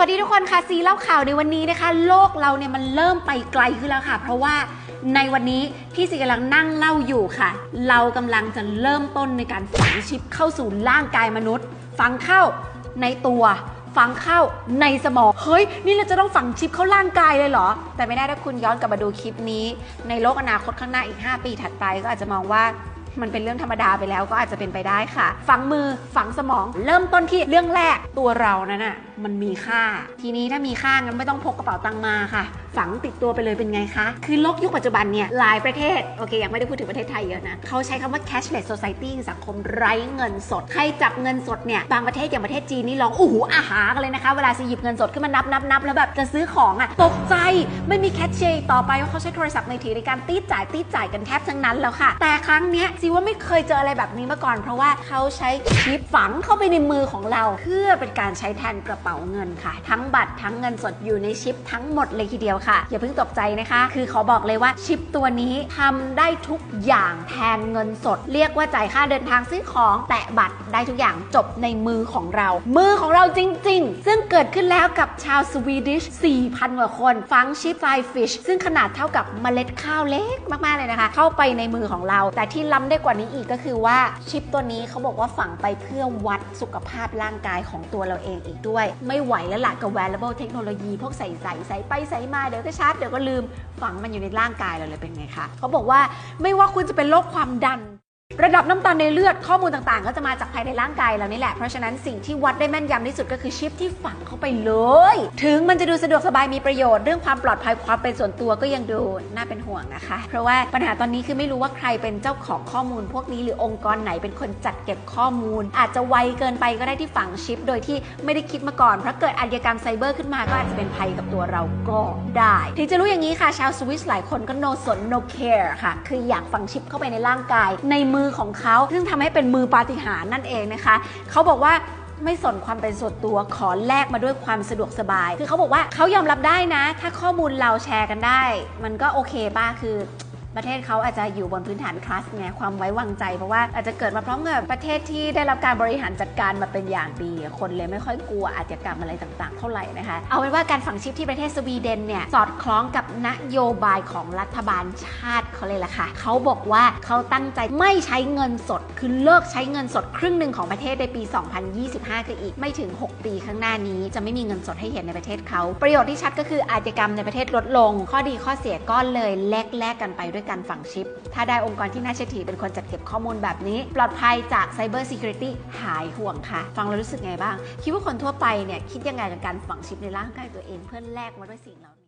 วัสดีทุกคนค่ะซีเล่าข่าวในวันนี้นะคะ โลกเราเนี่ยมันเริ่มไปไกลขึ้นแล้วค่ะ เพราะว่าในวันนี้ที่ซีกำลังนั่งเล่าอยู่ค่ะ เรากำลังจะเริ่มต้นในการฝังชิปเข้าสู่ร่างกายมนุษย์ ฝังเข้าในตัวฝังเข้าในสมองเฮ้ย นี่เราจะต้องฝังชิปเข้าร่างกายเลยเหรอ แต่ไม่ได้ถ้าคุณย้อนกลับมาดูคลิปนี้ ในโลกอนาคตข้างหน้าอีก 5 ปีถัดไปก็อาจจะมองว่ามันเป็นเรื่องธรรมดาไปแล้วก็อาจจะเป็นไปได้ค่ะ ฝังมือฝังสมอง เริ่มต้นที่เรื่องแรกตัวเรานั้นน่ะ มันมีค่า ทีนี้ถ้ามีค่างั้นไม่ต้องพกกระเป๋าตังค์มาค่ะ ฝังติดตัวไปเลยเป็นไงคะ คือโลกยุคปัจจุบันเนี่ยหลายประเทศ โอเค ยังไม่ได้พูดถึงประเทศไทยเยอะนะ เขาใช้คำว่า cashless society สังคมไร้เงินสด ใครจับเงินสดเนี่ย บางประเทศอย่างประเทศจีนนี่ร้องโอ้โหอาหากันเลยนะคะ เวลาจะหยิบเงินสดขึ้นมานับนับนับแล้วแบบจะซื้อของอะตกใจไม่มีแคชเชียร์ต่อไปว่าเขาใช้โทรศัพท์มือถือในการตีจ่ายตีจ่ายกันแทบทั้งนั้นแล้วค่ะ แต่ครั้งเนี้ยซีว่าไม่เคยเจออะไรแบบนี้มาก่อน เพราะว่าเขาใช้ชิปฝังเข้าไปในมือของเราเพื่อเป็นการใช้แทนกระเป๋าเงินค่ะ ทั้งบัตรทั้งเงินสดอยู่ในชิปทั้งหมดเลยทีเดียวค่ะ อย่าเพิ่งตกใจนะคะ คือขอบอกเลยว่าชิปตัวนี้ทำได้ทุกอย่างแทนเงินสด เรียกว่าจ่ายค่าเดินทางซื้อของแตะบัตรได้ทุกอย่างจบในมือของเรา มือของเราจริง ๆ ซึ่งเกิดขึ้นแล้วกับชาวสวีดิช 4,000 กว่าคนฝังชิปไฟฟิชซึ่งขนาดเท่ากับเมล็ดข้าวเล็กมากๆเลยนะคะ เข้าไปในมือของเรา แต่ที่ล้ำได้กว่านี้อีกก็คือว่าชิปตัวนี้เขาบอกว่าฝังไปเพื่อวัดสุขภาพร่างกายของตัวเราเองอีกด้วยไม่ไหวแล้วล่ะกับ wearable เทคโนโลยีพวกใส่ใส่ใส่ไปใส่มาเดี๋ยวก็ชาร์จเดี๋ยวก็ลืมฝังมันอยู่ในร่างกายเราเลยเป็นไงคะเขาบอกว่าไม่ว่าคุณจะเป็นโรคความดัน ระดับน้ำตาลในเลือดข้อมูลต่างๆ ก็จะมาจากภายในร่างกายเรานี่แหละ เพราะฉะนั้นสิ่งที่วัดได้แม่นยำที่สุดก็คือชิปที่ฝังเข้าไปเลย ถึงมันจะดูสะดวกสบายมีประโยชน์เรื่องความปลอดภัยความเป็นส่วนตัวก็ยังดูน่าเป็นห่วงนะคะ เพราะว่าปัญหาตอนนี้คือไม่รู้ว่าใครเป็นเจ้าของข้อมูล พวกนี้หรือองค์กรไหนเป็นคนจัดเก็บข้อมูล อาจจะไวเกินไปก็ได้ที่ฝังชิป โดยที่ไม่ได้คิดมาก่อนเพราะเกิดอาชญากรรมไซเบอร์ขึ้นมาก็อาจจะเป็นภัยกับตัวเราก็ได้ถึงจะรู้อย่างนี้ค่ะชาวสวิสหลายคนก็ no สน no care ค่ะคืออยากฝังชิปเข้าไปในร่างกายในมือือของเขา ซึ่งทำให้เป็นมือปาฏิหาริย์นั่นเองนะคะเขาบอกว่าไม่สนความเป็นส่วนตัวขอแลกมาด้วยความสะดวกสบาย คือเขาบอกว่าเขายอมรับได้นะ ถ้าข้อมูลเราแชร์กันได้ มันก็โอเคป้าคือประเทศเขาอาจจะอยู่บนพื้นฐาน trust ไงความไว้วางใจ เพราะว่าอาจจะเกิดมาพร้อมกับประเทศที่ได้รับการบริหารจัดการมาเป็นอย่างดี คนเลยไม่ค่อยกลัวอาชญากรรมอะไรต่างๆ เท่าไหร่นะคะ เอาเป็นว่าการฝังชิปที่ประเทศสวีเดนเนี่ย สอดคล้องกับนโยบายของรัฐบาลชาติ เขาเลยล่ะค่ะ เขาบอกว่าเขาตั้งใจไม่ใช้เงินสด คือเลิกใช้เงินสดครึ่งหนึ่งของประเทศในปี 2025 คืออีกไม่ถึง 6 ปีข้างหน้านี้ จะไม่มีเงินสดให้เห็นในประเทศเขา ประโยชน์ที่ชัดก็คืออาชญากรรมในประเทศลดลง ข้อดีข้อเสียก็เลยแลกแลกกันไปด้วยการฝังชิป ถ้าได้องค์กรที่น่าเชื่อถือเป็นคนจัดเก็บข้อมูลแบบนี้ ปลอดภัยจาก Cyber Security หายห่วงค่ะ ฟังแล้วรู้สึกไงบ้าง คิดว่าคนทั่วไปเนี่ยคิดยังไงกับการฝังชิปในร่างกายตัวเองเพื่อแลกมาด้วยสิ่งเหล่านี้